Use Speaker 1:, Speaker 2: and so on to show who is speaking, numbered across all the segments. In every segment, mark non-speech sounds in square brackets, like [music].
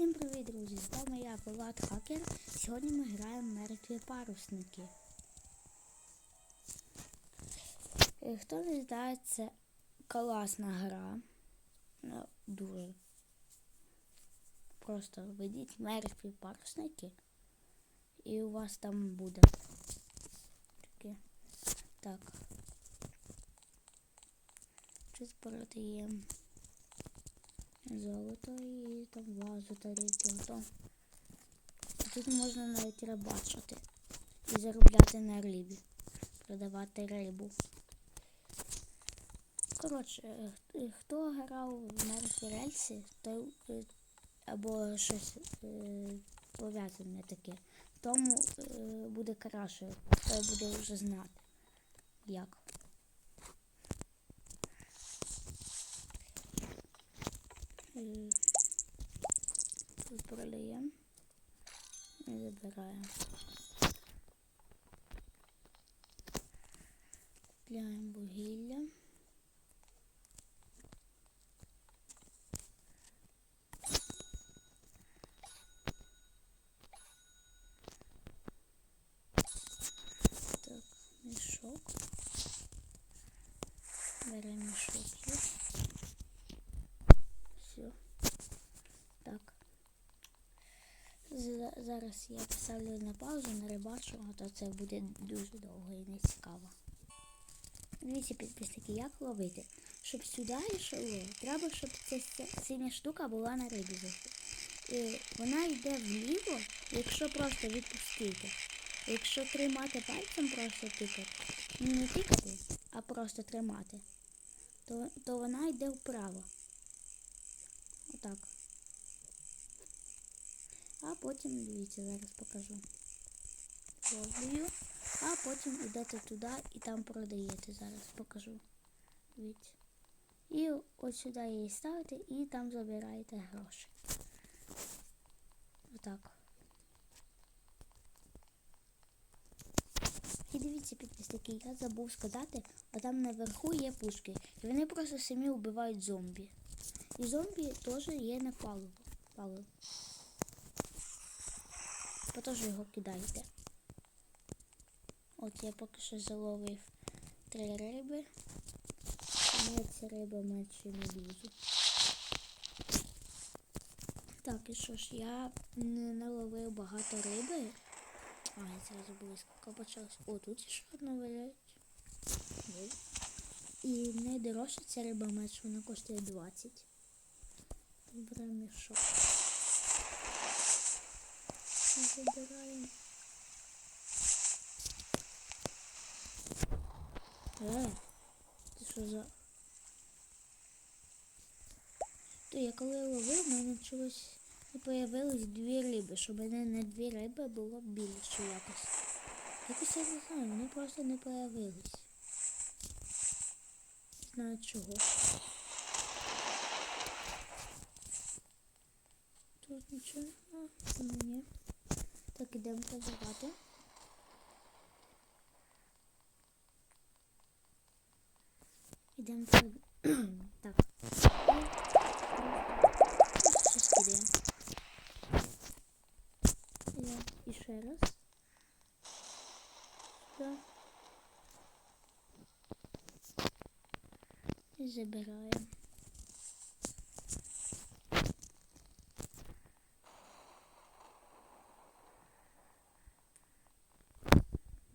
Speaker 1: Всім привіт, друзі! З вами я, Влад Хакер. Сьогодні ми граємо мертві парусники. Е, Хто не знає, це класна гра. Ну, дуже. Просто введіть мертві парусники і у вас там буде. Таке. Так. Щось продаємо золото і там вазу тарілки. Готов. Тут можна навіть рибачити і заробляти на рибі. Продавати рибу. Коротше, е, хто грав в мертві рельси, то е, або щось е, пов'язане таке, тому буде краще, хто буде вже знати, як. Е, Тут продаємо і забираємо. Купляємо вугілля. Так, мішок. Беремо мішок. є. Все. Так. За- Зараз я поставлю на паузу, на рибачу, а то це буде дуже довго і не цікаво. Дивіться, підписники, як ловити. Щоб сюди йшло, треба, щоб ця синя штука була на рибі. І вона йде вліво, якщо просто відпустити. Якщо тримати пальцем просто тикати, ну не тикати, а просто тримати, то, то вона йде вправо. Отак. А потім, дивіться, зараз покажу. Ловлю, а потім йдете туди і там продаєте. Зараз покажу. Дивіться. І от сюди її ставите і там забираєте гроші. Отак. І дивіться, підписники, я забув сказати, а там наверху є пушки. І вони просто самі вбивають зомбі. І зомбі теж є на паливо. Паливо. Ви теж його кидайте. От я поки що заловив три риби. Мені ця риба менше не лізу. Так, і що ж, я не наловив багато риби. А, я зразу близько почалось. О, тут ще одна валяють. І найдорожча ця риба меч, вона коштує 20. Беремо мішок. Забираємо. Е, ти що за... То я коли ловив, в мене чогось не появилось дві риби, щоб мене на дві риби було більше якось. Якось я не знаю, вони просто не появились. Не знаю чого. Тут нічого нема. Ні. Так, ідемо позивати. Ідемо. [clears throat] Так. Щось кидаємо. Ідемо і ще раз. Сюди. І забираємо.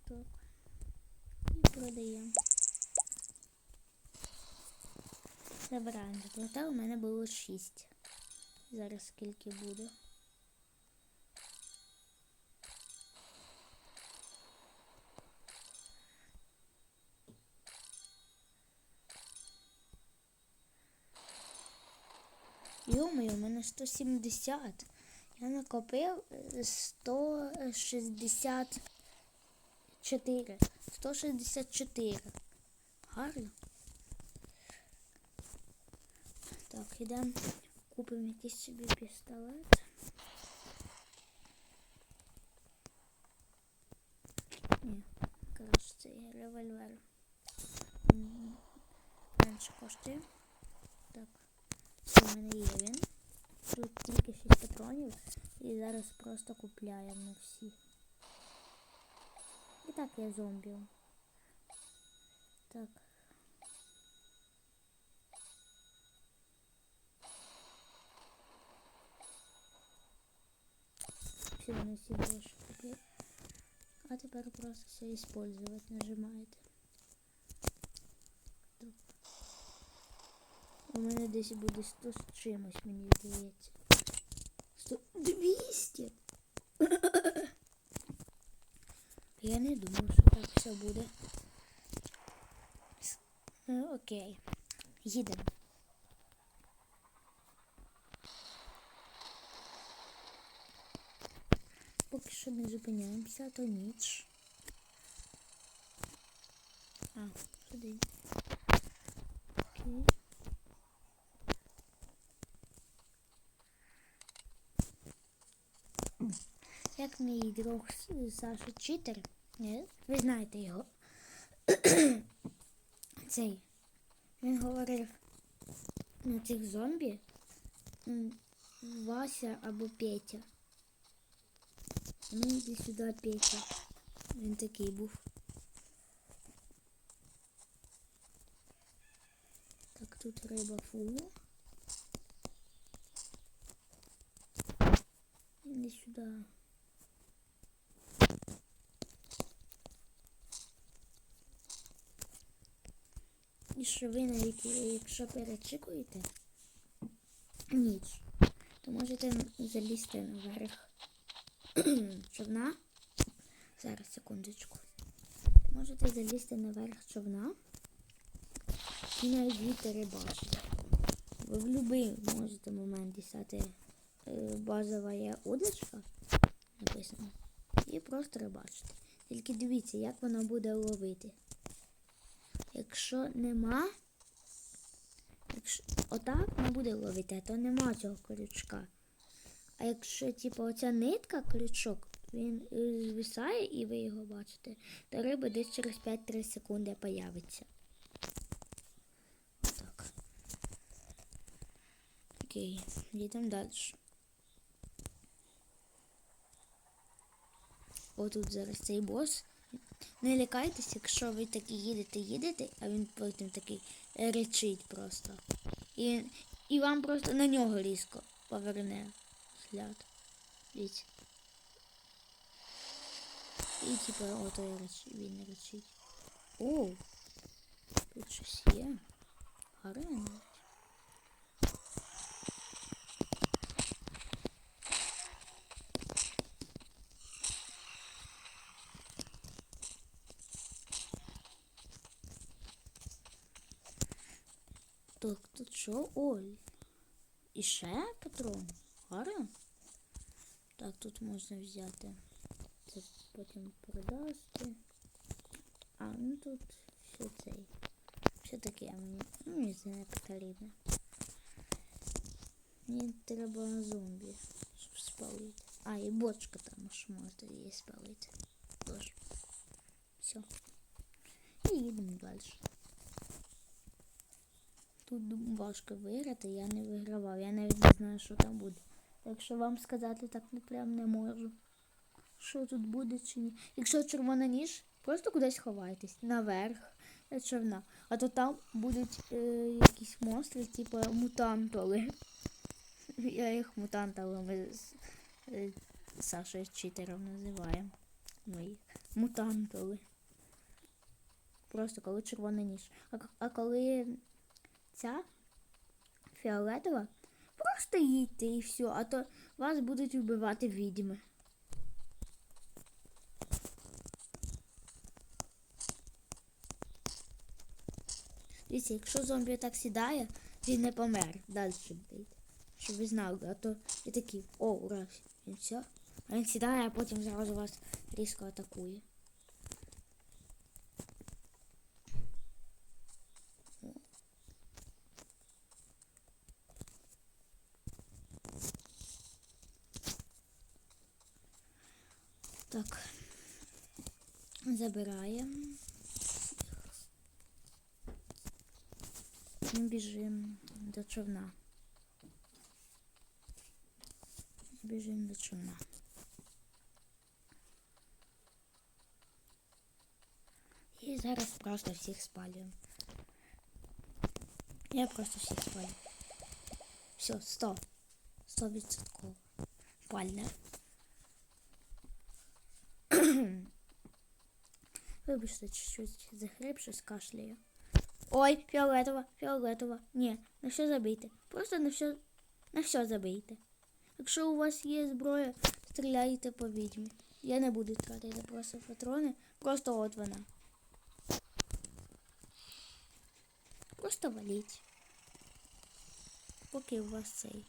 Speaker 1: Так. І продаємо. Забираємо заплата, у мене було 6. Зараз скільки буде. Йо-моє, у мене 170. Я накопив е, 164. 164. Гарно. Так, ідемо. Купимо якийсь собі пістолет. Ні, краще це є револьвер. М, Менше коштує. Так, це в мене є він. Тут тільки 6 патронів і зараз просто купляємо всі. І так я зомбі. Так. Все, на все гроши купил. А теперь просто все использовать нажимаете. Так. У мене десь буде 100 з чимось, мені здається. 100... 200! Я не думав, що так все буде. С- Ну, окей. Їдемо. Поки що не зупиняємося, то ніч. А, сюди. Окей. Як мій друг Саша Читер, ви знаєте його. [clears throat] Цей. Він говорив на цих зомбі Вася або Петя. Ну іди сюди, Петя. Він такий був. Так, тут риба фу. Іди сюди. І що ви навіть, якщо перечікуєте ніч, то можете залізти наверх [clears throat] човна. Зараз, секундочку. Можете залізти наверх човна і навіть звідти рибачити. Ви в будь-який можете момент дістати е, базова є удочка, написано, і просто рибачити. Тільки дивіться, як вона буде ловити. Якщо нема, якщо отак не буде ловити, то нема цього крючка. А якщо, типу, оця нитка, крючок, він е, звисає і ви його бачите, то риба десь через 5-3 секунди появиться. Отак. Окей, їдемо далі. Отут зараз цей бос. Не лякайтеся, якщо ви такі їдете, їдете, а він потім такий речить просто. І, і вам просто на нього різко поверне взгляд. Дивіться. І типу ото реч... він речить. О! Тут щось є. Гарно. Так, тут що? Ой. І ще патрон. Гарно. Так, тут можна взяти. Це потім продасти. А, ну тут все цей. Все таке, мені, ну, не потрібно. Мені треба зомбі, щоб спалити. А, і бочка там аж можна її спалити. Тож. Все. І їдемо далі. Тут важко виграти, я не вигравав. Я навіть не знаю, що там буде. Так що вам сказати так не прям не можу. Що тут буде чи ні. Якщо червона ніж, просто кудись ховайтесь. Наверх е. А то там будуть е, якісь монстри, типу мутантоли. [laughs] Я їх мутантами з е, Сашою читером називаємо. Ми їх мутантоли. Просто коли червона ніж. А, а коли ця фіолетова, просто їдьте і все, а то вас будуть вбивати відьми. Дивіться, якщо зомбі так сідає, він не помер. Далі буде. Щоб ви знали, а то і такі, о, ура, він все. А він сідає, а потім зразу вас різко атакує. Забираємо. Ми біжимо до човна. Біжимо до човна. І зараз просто всіх спалюємо. Я просто всіх спалю. Все, сто. Сто відсотково. Пальне. Вибачте, чуть-чуть захрип, щось кашляю. Ой, фіолетова, фіолетова. Ні, на все забийте. Просто на все, на все забийте. Якщо у вас є зброя, стріляйте по відьмі. Я не буду тратити просто патрони. Просто от вона. Просто валіть. Поки у вас цей.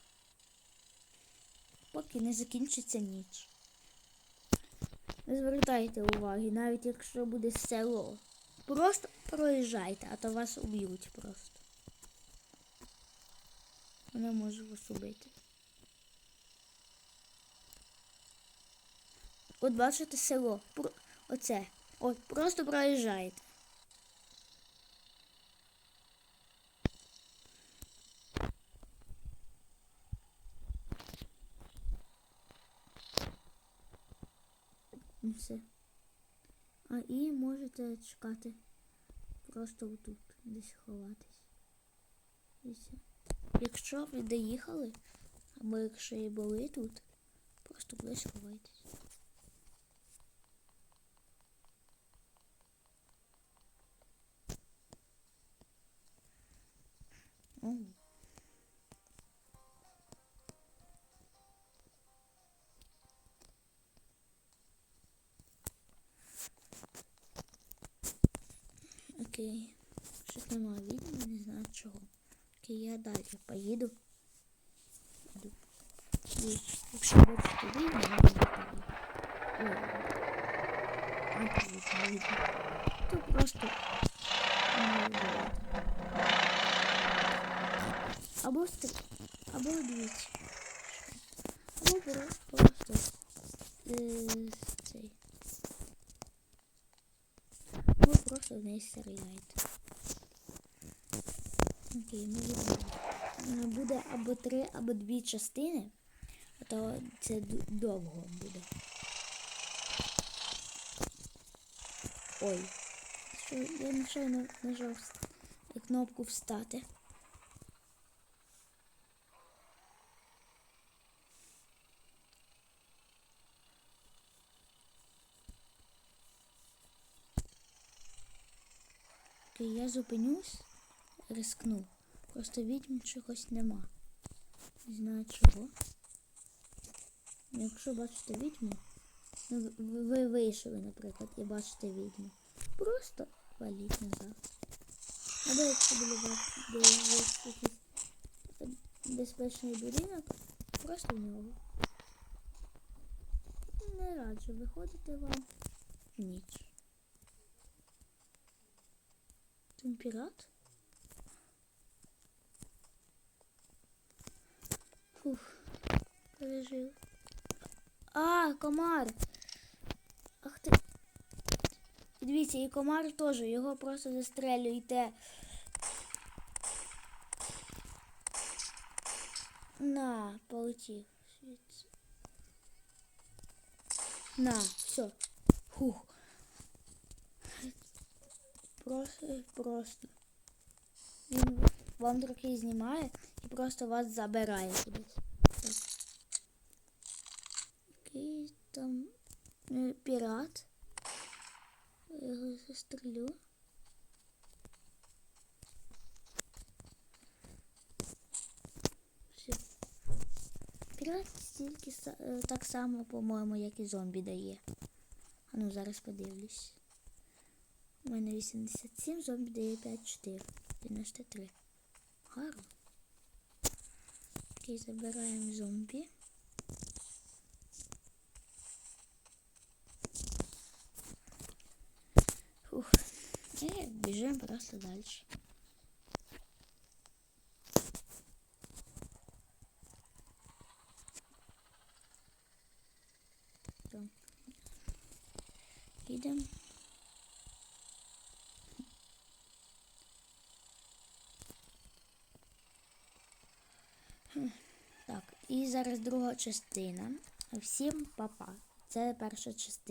Speaker 1: Поки не закінчиться ніч. Не звертайте уваги, навіть якщо буде село. Просто проїжджайте, а то вас уб'ють просто. Вони можуть вас убити. От бачите село. Оце. От, просто проїжджайте. Ну, Все. А і можете чекати просто отут, десь ховатись. І все. Якщо ви доїхали, або якщо і були тут, просто десь ховайтесь. О. Окей. Щось немає відео, не знаю чого. Окей, я далі поїду. І якщо бачите відео, я не знаю. Ой. А тут не. То просто не видно. Або стр... Або дивіться. Або про- просто е, цей. Або просто в неї стріляйте. Окей, ми. Е, Буде або три, або дві частини, а то це довго буде. Ой. Що я нечайно нажав кнопку встати. Окей, я зупинюсь, рискну. Просто відьм чогось нема. Не знаю чого. Якщо бачите відьму, ну ви- ви, ви вийшли, наприклад, і бачите відьму. Просто валіть назад. Або якщо бачити якийсь безпечний будинок, просто в нього. Не раджу виходити вам в ніч. Там пірат? Фух, пережив. А, комар! Ах ти. Дивіться, і комар теж, його просто застрелюйте. На, полетів. На, все. Фух. Просто, просто. Він вам трохи знімає і просто вас забирає кудись. Окей, там е, пірат. Я його застрелю. Все. Пірат стільки е, так само, по-моєму, як і зомбі дає. А ну зараз подивлюсь. У мене 87, зомбі дає 5-4. 93. Гарно. Окей, забираємо зомбі. Фух. І біжимо просто далі. Зараз друга частина. Всім па-па. Це перша частина.